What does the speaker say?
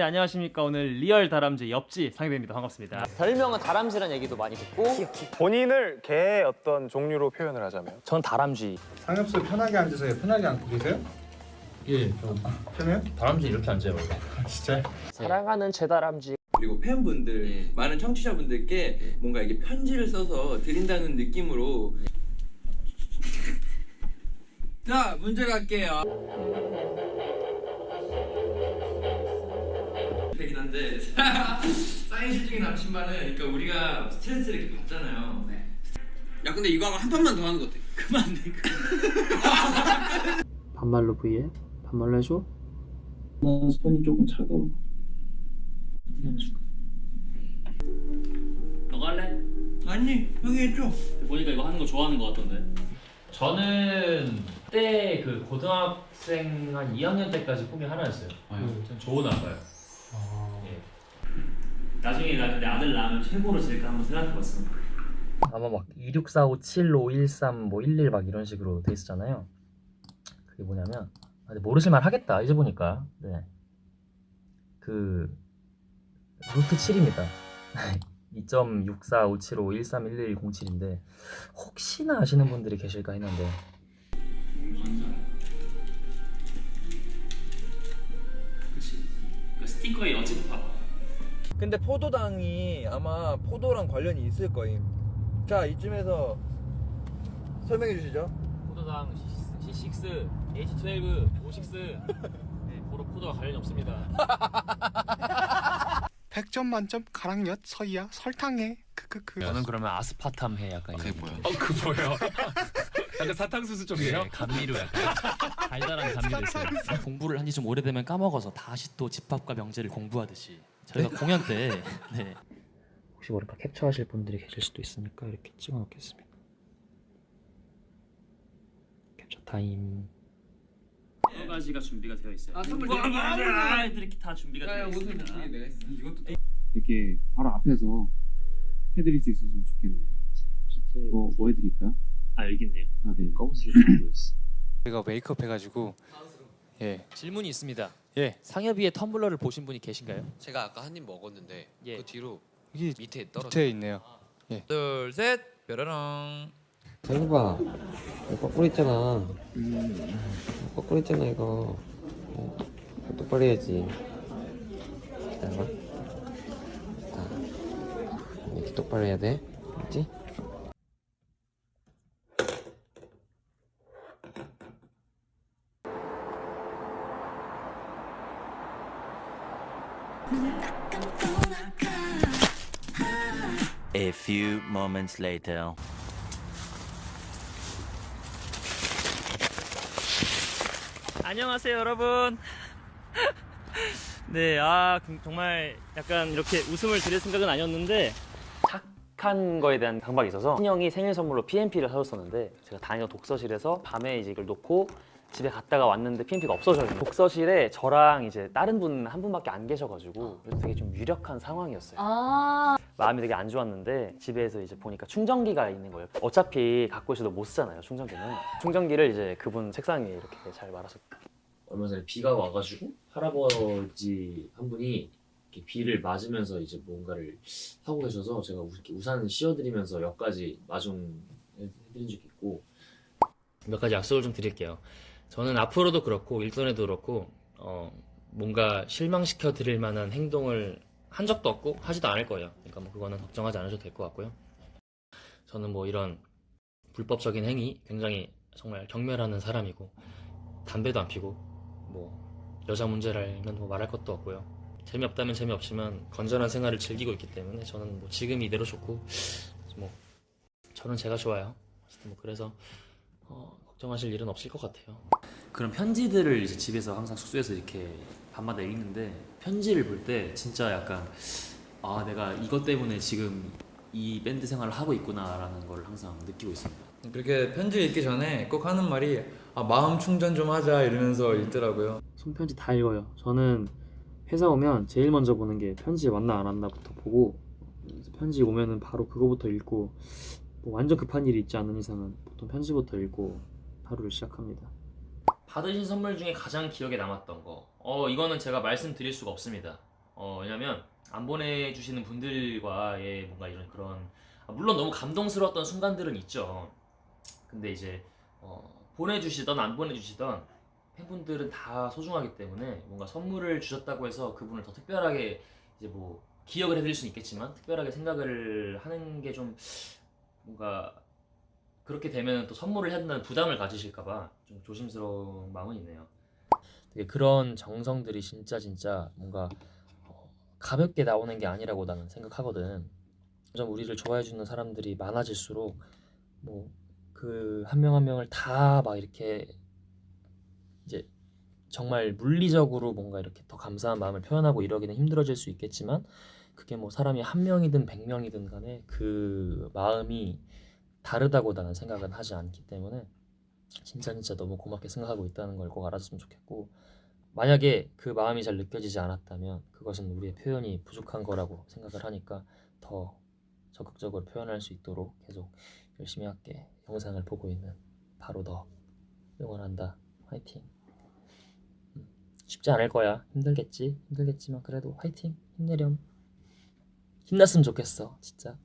네, 안녕하십니까. 오늘 리얼 다람쥐 옆지 상대입니다. 반갑습니다. 별명은 다람쥐란 얘기도 많이 듣고 본인을 개의 어떤 종류로 표현을 하자면 전 다람쥐 상엽수 편하게 앉으세요. 편하게 앉고 계세요? 예, 저 편해요? 다람쥐 이렇게 앉아요 원래. 진짜? 사랑하는 제 다람쥐 그리고 팬분들 많은 청취자분들께 뭔가 이게 편지를 써서 드린다는 느낌으로 자 문제 갈게요 되긴 한데 사인 실 중에 남신발은 그러니까 우리가 스트레스를 이렇게 받잖아요 야 근데 이거 한 판만 더 하는 거 어때? 그만 해 반말로 V에 반말로 해줘 난 손이 조금 차가워 너가 할래? 아니 형이 해줘 보니까 이거 하는 거 좋아하는 거 같던데. 저는 그때 그 고등학생 한 2학년 때까지 꿈이 하나였어요. 전 좋은 아빠요. 예. 나중에 나 근데 아들 낳으면 최고로 질까 한번 생각해봤어. 아마 막 26457, 뭐 11, 막 이런 식으로 돼 있었잖아요. 그게 뭐냐면 아, 근데 모르실만 하겠다 이제 보니까 네. 그 루트 7입니다. 2.645751311107인데 혹시나 아시는 분들이 계실까 했는데 그 스티커에 여지파. 근데 포도당이 아마 포도랑 관련이 있을 거임. 자 이쯤에서 설명해 주시죠. 포도당 C6, H12, O6 네, 보로 포도와 관련이 없습니다. 100점 만점 가랑엿 서희야 설탕해 크크크 저는 그러면 아스파탐 해 약간 그게 뭐야? 어, 그 뭐예요? 약간 사탕수수 쪽이에요? 감미료 약간 달달한 감미료 있어요. 공부를 한 지 좀 오래되면 까먹어서 다시 또 집합과 명제를 공부하듯이 저희가 공연 때 네. 혹시 모르니까 캡처하실 분들이 계실 수도 있으니까 이렇게 찍어 놓겠습니다. 캡처 타임. 여러 가지가 준비가 되어 있어요. 아, 선물 와, 내가 내가- 애들이 다 준비가 되어 있습니다. 이것도 이렇게 바로 앞에서 해드릴 수 있으면 좋겠네요. 뭐, 뭐 해드릴까요? 아 여기 있네요. 아, 네. 검은색이 보였어. 제가 메이크업 해가지고 예 질문이 있습니다. 예. 상엽이의 텀블러를 보신 분이 계신가요? 제가 아까 한 입 먹었는데 예. 그 뒤로 이게 밑에 떨어져. 밑에 있네요. 둘, 셋, 뾰로롱. 상구가 거꾸로 있잖아 거꾸로 있잖아 이거 어, 똑바로 해야지 기다려봐 자 이렇게 똑바로 해야 돼 알지? A few moments later. 안녕하세요 여러분. 네, 아 그- 정말 약간 이렇게 웃음을 드릴 생각은 아니었는데 착한 거에 대한 강박이 있어서 신영이 생일 선물로 PMP를 사줬었는데 제가 다니던 독서실에서 밤에 이제 이걸 놓고 집에 갔다가 왔는데 PMP가 없어져요. 독서실에 저랑 이제 다른 분 한 분밖에 안 계셔가지고 그래서 되게 좀 유력한 상황이었어요. 아, 마음이 되게 안 좋았는데 집에서 이제 보니까 충전기가 있는 거예요. 어차피 갖고 있어도 못 쓰잖아요, 충전기는. 충전기를 이제 그분 책상에 이렇게 잘 말아서 얼마 전에 비가 와가지고 할아버지 한 분이 이렇게 비를 맞으면서 이제 뭔가를 하고 계셔서 제가 우- 이렇게 우산 씌워드리면서 역까지 마중 해드린 적이 있고 몇 가지 약속을 좀 드릴게요. 저는 앞으로도 그렇고 일전에도 그렇고 어, 뭔가 실망시켜 드릴 만한 행동을 한 적도 없고 하지도 않을 거예요. 그러니까 뭐 그거는 걱정하지 않으셔도 될 것 같고요. 저는 뭐 이런 불법적인 행위 굉장히 정말 경멸하는 사람이고 담배도 안 피고 뭐 여자 문제라면 뭐 말할 것도 없고요. 재미없다면 재미없지만 건전한 생활을 즐기고 있기 때문에 저는 뭐 지금 이대로 좋고 뭐 저는 제가 좋아요. 뭐 그래서 어, 걱정하실 일은 없을 것 같아요. 그런 편지들을 이제 집에서 항상 숙소에서 이렇게 밤마다 읽는데 편지를 볼 때 진짜 약간 아 내가 이것 때문에 지금 이 밴드 생활을 하고 있구나라는 걸 항상 느끼고 있습니다. 그렇게 편지 읽기 전에 꼭 하는 말이 아, 마음 충전 좀 하자 이러면서 읽더라고요. 손편지 다 읽어요. 저는 회사 오면 제일 먼저 보는 게 편지 왔나 안 왔나부터 보고 편지 오면은 바로 그거부터 읽고 뭐 완전 급한 일이 있지 않은 이상은 보통 편지부터 읽고 하루를 시작합니다. 받으신 선물 중에 가장 기억에 남았던 거. 어 이거는 제가 말씀드릴 수가 없습니다. 어, 왜냐면 안 보내주시는 분들과의 뭔가 이런 그런 아, 물론 너무 감동스러웠던 순간들은 있죠. 근데 이제 어, 보내주시던 안 보내주시던 팬분들은 다 소중하기 때문에 뭔가 선물을 주셨다고 해서 그분을 더 특별하게 이제 뭐 기억을 해드릴 수는 있겠지만 특별하게 생각을 하는 게 좀 뭔가 그렇게 되면 또 선물을 해야 된다는 부담을 가지실까봐 좀 조심스러운 마음은 있네요. 되게 그런 정성들이 진짜 진짜 뭔가 어, 가볍게 나오는 게 아니라고 나는 생각하거든. 점점 우리를 좋아해 주는 사람들이 많아질수록 뭐 그 한 명 한 명을 다 막 이렇게 정말 물리적으로 뭔가 이렇게 더 감사한 마음을 표현하고 이러기는 힘들어질 수 있겠지만 그게 뭐 사람이 한 명이든 백 명이든 간에 그 마음이 다르다고 나는 생각은 하지 않기 때문에 진짜 진짜 너무 고맙게 생각하고 있다는 걸 꼭 알아줬으면 좋겠고 만약에 그 마음이 잘 느껴지지 않았다면 그것은 우리의 표현이 부족한 거라고 생각을 하니까 더 적극적으로 표현할 수 있도록 계속 열심히 할게 영상을 보고 있는 바로 너. 응원한다. 화이팅. 음, 쉽지 않을 거야. 힘들겠지. 힘들겠지만 그래도 화이팅. 힘내렴. 힘났으면 좋겠어 진짜